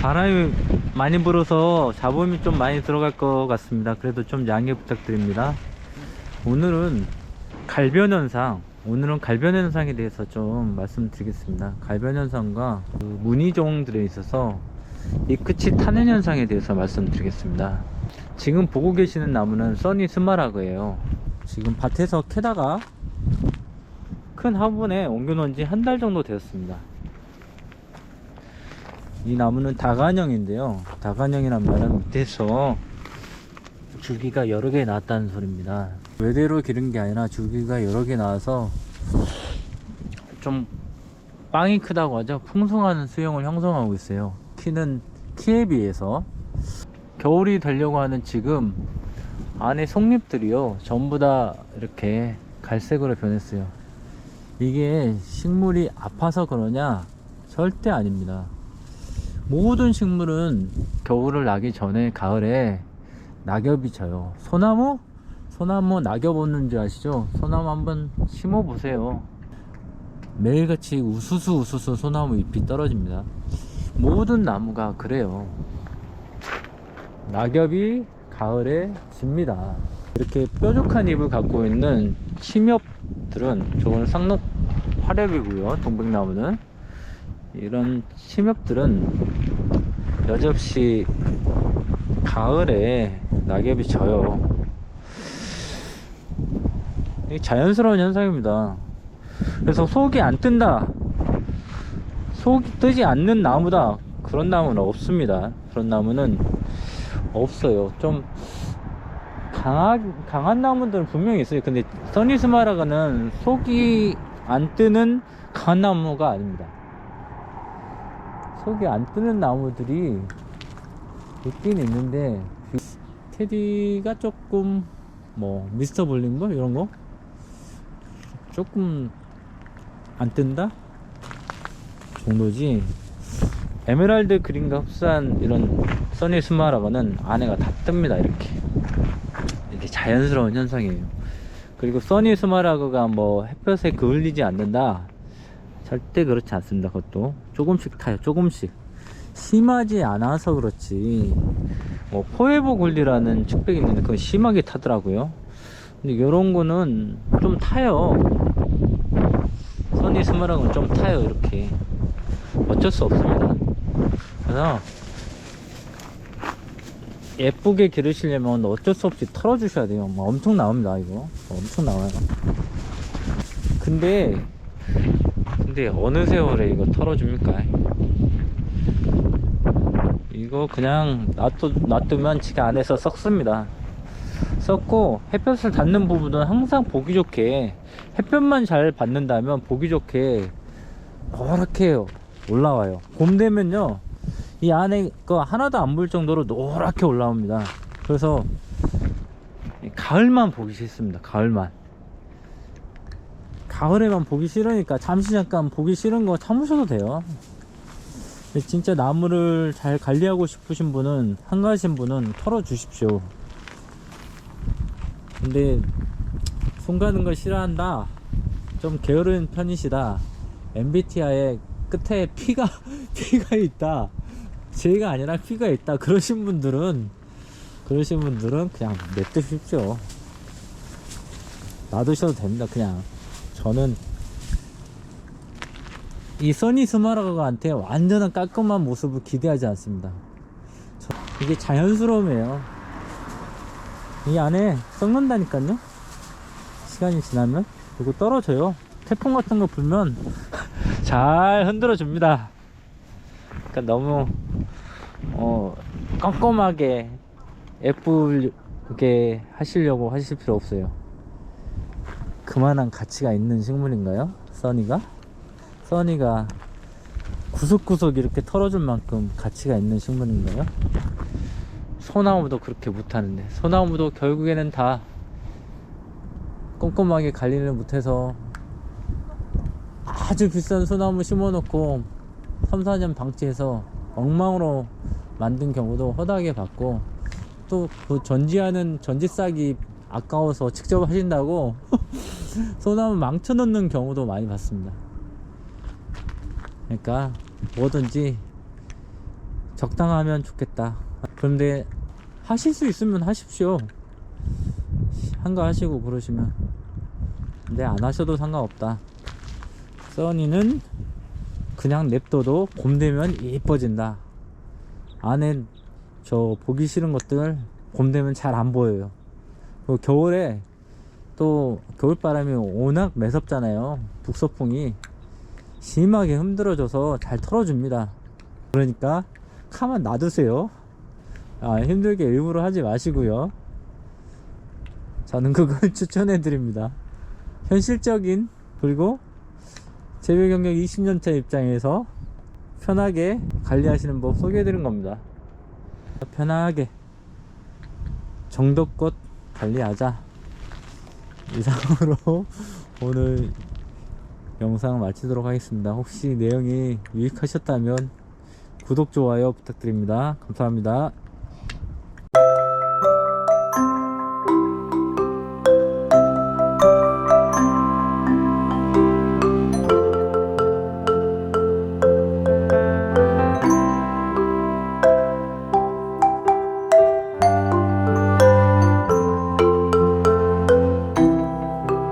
바람이 많이 불어서 잡음이 좀 많이 들어갈 것 같습니다. 그래도 좀 양해 부탁드립니다. 오늘은 갈변 현상, 오늘은 갈변 현상에 대해서 좀 말씀드리겠습니다. 갈변 현상과 그 무늬종들에 있어서 이 끝이 타는 현상에 대해서 말씀드리겠습니다. 지금 보고 계시는 나무는 써니 스마라그예요. 지금 밭에서 캐다가 큰 화분에 옮겨놓은 지 한 달 정도 되었습니다. 이 나무는 다간형인데요. 다간형이란 말은 밑에서 줄기가 여러 개 나왔다는 소리입니다. 외대로 기른 게 아니라 줄기가 여러 개 나와서 좀 빵이 크다고 하죠. 풍성한 수영을 형성하고 있어요. 키는 키에 비해서 겨울이 되려고 하는 지금 안에 속잎들이요 전부 다 이렇게 갈색으로 변했어요. 이게 식물이 아파서 그러냐? 절대 아닙니다. 모든 식물은 겨울을 나기 전에 가을에 낙엽이 져요. 소나무? 소나무 낙엽 오는지 아시죠? 소나무 한번 심어 보세요. 매일같이 우수수 우수수 소나무 잎이 떨어집니다. 모든 나무가 그래요. 낙엽이 가을에 집니다. 이렇게 뾰족한 잎을 갖고 있는 침엽들은 저거는 상록 화렵이고요. 동백나무는 이런 침엽들은 여지없이 가을에 낙엽이 져요. 이게 자연스러운 현상입니다. 그래서 속이 안 뜬다. 속이 뜨지 않는 나무다. 그런 나무는 없습니다. 그런 나무는 없어요. 좀 강한 강한 나무들은 분명히 있어요. 근데 써니스마라가는 속이 안 뜨는 강한 나무가 아닙니다. 속이 안 뜨는 나무들이 있긴 있는데 테디가 조금 뭐 미스터 볼링볼 이런 거? 조금 안 뜬다? 정도지. 에메랄드 그린과 흡사한 이런 써니 스마라가는 안에가 다 뜹니다 이렇게. 이게 자연스러운 현상이에요. 그리고 써니 스마라그가 뭐 햇볕에 그을리지 않는다 절대 그렇지 않습니다 그것도. 조금씩 타요 조금씩. 심하지 않아서 그렇지. 뭐 포에버 굴리라는 축백이 있는데 그건 심하게 타더라고요. 근데 요런 거는 좀 타요. 써니 스마라그는 좀 타요 이렇게. 어쩔 수 없습니다. 그래서 예쁘게 기르시려면 어쩔 수 없이 털어주셔야 돼요. 뭐 엄청 나옵니다, 이거. 엄청 나와요. 근데, 근데 어느 세월에 이거 털어줍니까? 이거 그냥 놔둬, 놔두면 지가 안에서 썩습니다. 썩고 햇볕을 닿는 부분은 항상 보기 좋게 햇볕만 잘 받는다면 보기 좋게 노랗게 올라와요. 봄 되면요. 이 안에 거 하나도 안 보일 정도로 노랗게 올라옵니다. 그래서 가을만 보기 싫습니다. 가을만. 가을에만 보기 싫으니까 잠시 잠깐 보기 싫은 거 참으셔도 돼요. 진짜 나무를 잘 관리하고 싶으신 분은 한가하신 분은 털어 주십시오. 근데 손 가는 걸 싫어한다. 좀 게으른 편이시다. MBTI의 끝에 피가 피가 있다. 죄가 아니라 피가 있다 그러신 분들은 그러신 분들은 그냥 냅두십시오 놔두셔도 됩니다 그냥 저는 이 써니 스마라가한테 완전한 깔끔한 모습을 기대하지 않습니다. 저- 이게 자연스러움이에요. 이 안에 썩는다니까요? 시간이 지나면? 그리고 떨어져요. 태풍 같은 거 불면 잘 흔들어 줍니다. 그러니까 너무 어 꼼꼼하게 예쁘게 하시려고 하실 필요 없어요. 그만한 가치가 있는 식물인가요? 써니가? 써니가 구석구석 이렇게 털어줄 만큼 가치가 있는 식물인가요? 소나무도 그렇게 못하는데 소나무도 결국에는 다 꼼꼼하게 관리를 못해서 아주 비싼 소나무 심어놓고 3, 4년 방치해서 엉망으로 만든 경우도 허다하게 봤고 또 그 전지하는 전지 싹이 아까워서 직접 하신다고 소나무 망쳐 놓는 경우도 많이 봤습니다. 그러니까 뭐든지 적당하면 좋겠다. 그런데 하실 수 있으면 하십시오. 한가 하시고 그러시면. 근데 안 하셔도 상관없다. 써니는 그냥 냅둬도 봄 되면 이뻐진다. 안에 저 보기 싫은 것들 봄 되면 잘 안 보여요. 그리고 겨울에 또 겨울바람이 워낙 매섭잖아요. 북서풍이 심하게 흔들어줘서 잘 털어줍니다. 그러니까 가만 놔두세요. 아, 힘들게 일부러 하지 마시고요. 저는 그걸 추천해 드립니다. 현실적인 그리고 재배 경력 20년차 입장에서 편하게 관리하시는 법 소개해 드린 겁니다. 편하게 정도껏 관리하자. 이상으로 오늘 영상 마치도록 하겠습니다. 혹시 내용이 유익하셨다면 구독, 좋아요 부탁드립니다. 감사합니다.